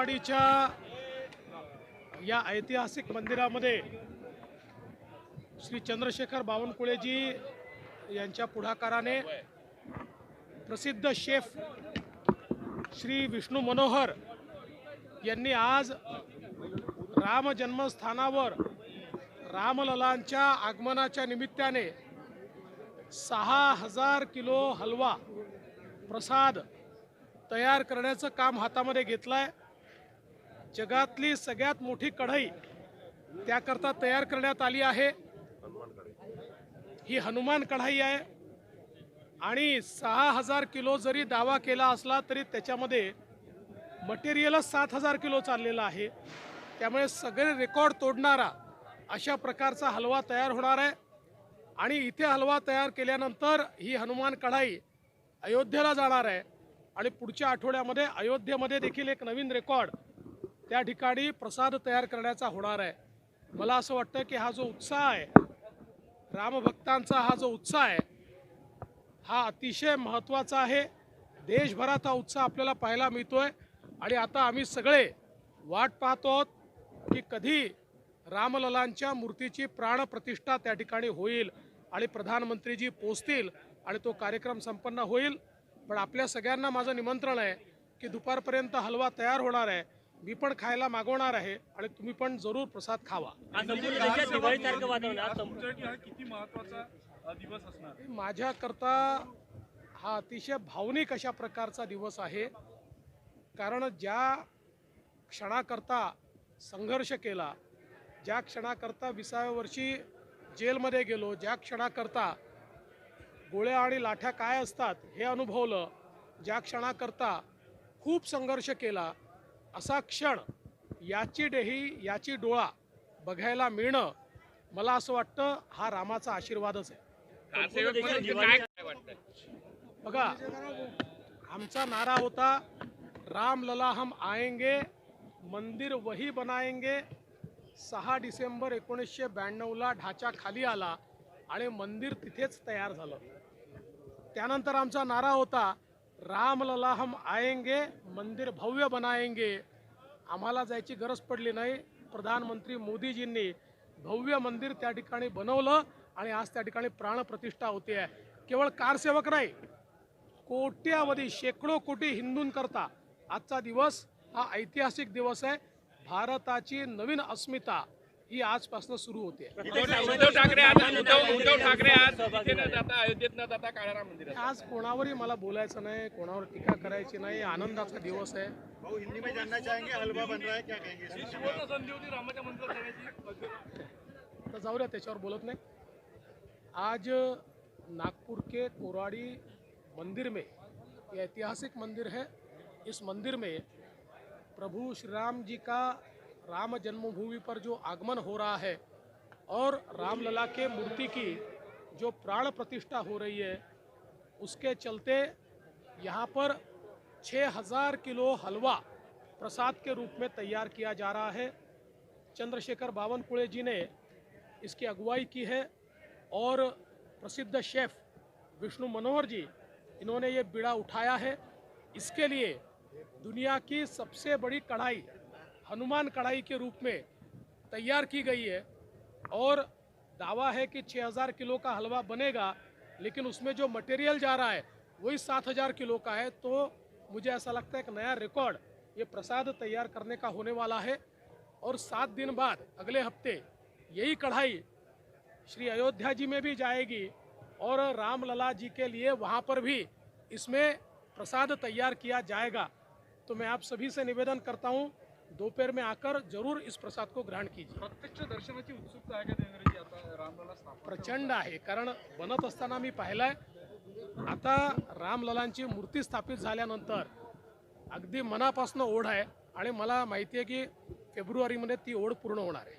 कोराडीच्या या ऐतिहासिक मंदिरामध्ये श्री चंद्रशेखर बावनकुळेजी यांच्या पुढाकाराने प्रसिद्ध शेफ श्री विष्णू मनोहर यांनी आज राम जन्मस्थानावर रामललांच्या आगमनाच्या निमित्ताने सहा हजार किलो हलवा प्रसाद तयार करण्याचं काम हातामध्ये घेतलं आहे जगातली सगळ्यात मोठी कढई त्याकरता तयार करण्यात आली आहे. ही हनुमान कढाई आहे. आणि सहा हजार किलो जरी दावा केला असला तरी त्याच्यामध्ये मटेरियलच सात हजार किलो चाललेलं आहे. त्यामुळे सगळे रेकॉर्ड तोडणारा अशा प्रकारचा हलवा तयार होणार आहे. आणि इथे हलवा तयार केल्यानंतर ही हनुमान कढाई अयोध्येला जाणार आहे. आणि पुढच्या आठवड्यामध्ये अयोध्येमध्ये देखील एक नवीन रेकॉर्ड त्या ठिकाणी प्रसाद तयार करण्याचा होणार आहे. मला असं वाटतं की हा जो उत्साह आहे रामभक्तांचा हा जो उत्साह आहे हा अतिशय महत्त्वाचा आहे. देशभरात हा उत्साह आपल्याला पाहायला मिळतोय. आणि आता आम्ही सगळे वाट पाहतो आहोत की कधी रामललांच्या मूर्तीची प्राणप्रतिष्ठा त्या ठिकाणी होईल आणि प्रधानमंत्रीजी पोचतील आणि तो कार्यक्रम संपन्न होईल. पण आपल्या सगळ्यांना माझं निमंत्रण आहे की दुपारपर्यंत हलवा तयार होणार आहे. मी पण खायला मागवणार आहे आणि तुम्ही पण जरूर प्रसाद खावा. हा असणार? माझ्याकरता हा अतिशय भावनिक अशा प्रकारचा दिवस आहे. कारण ज्या क्षणाकरता संघर्ष केला ज्या क्षणाकरता विसाव्या वर्षी जेलमध्ये गेलो ज्या क्षणाकरता गोळ्या आणि लाठ्या काय असतात हे अनुभवलं ज्या क्षणाकरता खूप संघर्ष केला असा क्षण याची डेही याची डोळा बघायला मिळणं मला असं वाटतं हा रामाचा आशीर्वादच आहे. दिवाळी बघा आमचा नारा होता राम लला हम आएंगे मंदिर वही बनाएंगे सहा डिसेंबर एकोणीसशे ब्याण्णवला ढाचा खाली आला आणि मंदिर तिथेच तयार झालं. त्यानंतर आमचा नारा होता रामलला हम आएंगे मंदिर भव्य बनाएंगे. आम्हाला जायची गरज पडली नाही. प्रधानमंत्री मोदीजींनी भव्य मंदिर त्या ठिकाणी बनवलं आणि आज त्या ठिकाणी प्राणप्रतिष्ठा होते. आहे केवळ कारसेवक नाही कोट्यावधी शेकडो कोटी हिंदूंकरता आजचा दिवस हा ऐतिहासिक दिवस आहे. भारताची नवीन अस्मिता. ही आजपासून सुरू होते. उद्धव ठाकरे आज उद्धव ठाकरे आज तिथे न जाता अयोध्येत न जाता काळाराम मंदिरात. आज कोणावरही मला बोलायचं नाही कोणावर टीका करायची नाही आनंदाचा दिवस आहे. भाऊ हिंदी में जानना चाहेंगे हलवा बन रहा है क्या कहेंगे? संधी होती रामाच्या मंदिरात जाण्याची. तर त्याच्यावर बोलत नाही. आज नागपुर के कोराड़ी मंदिर में ये ऐतिहासिक मंदिर है इस मंदिर में प्रभु श्री राम जी का राम जन्मभूमि पर जो आगमन हो रहा है और रामलला के मूर्ति की जो प्राण प्रतिष्ठा हो रही है, उसके चलते यहाँ पर 6000 किलो हलवा प्रसाद के रूप में तैयार किया जा रहा है। चंद्रशेखर बावनकुळे जी ने इसकी अगुवाई की है और प्रसिद्ध शेफ विष्णु मनोहर जी, इन्होंने ये बीड़ा उठाया है। इसके लिए दुनिया की सबसे बड़ी कढ़ाई हनुमान कढ़ाई के रूप में तैयार की गई है और दावा है कि 6000 किलो का हलवा बनेगा, लेकिन उसमें जो मटेरियल जा रहा है, वही 7000 किलो का है। तो मुझे ऐसा लगता है एक नया रिकॉर्ड ये प्रसाद तैयार करने का होने वाला है और सात दिन बाद, अगले हफ़्ते, यही कढ़ाई श्री अयोध्या जी में भी जाएगी और रामलला जी के लिए वहाँ पर भी इसमें प्रसाद तैयार किया जाएगा। तो मैं आप सभी से निवेदन करता हूँ दोपहर में आकर जरूर इस प्रसाद को ग्रहण कीजिए। प्रत्यक्ष दर्शनाची उत्सुकता आहे का देवेंद्रजी? आता रामलला स्थापना प्रचंड आहे. कारण बनत असताना मी पाहिलाय आता रामललांची मूर्ती स्थापित झाल्यानंतर अगदी मनापासून ओढ आहे आणि मला माहिती आहे की फेब्रुवारीमध्ये ती ओढ पूर्ण होणार आहे.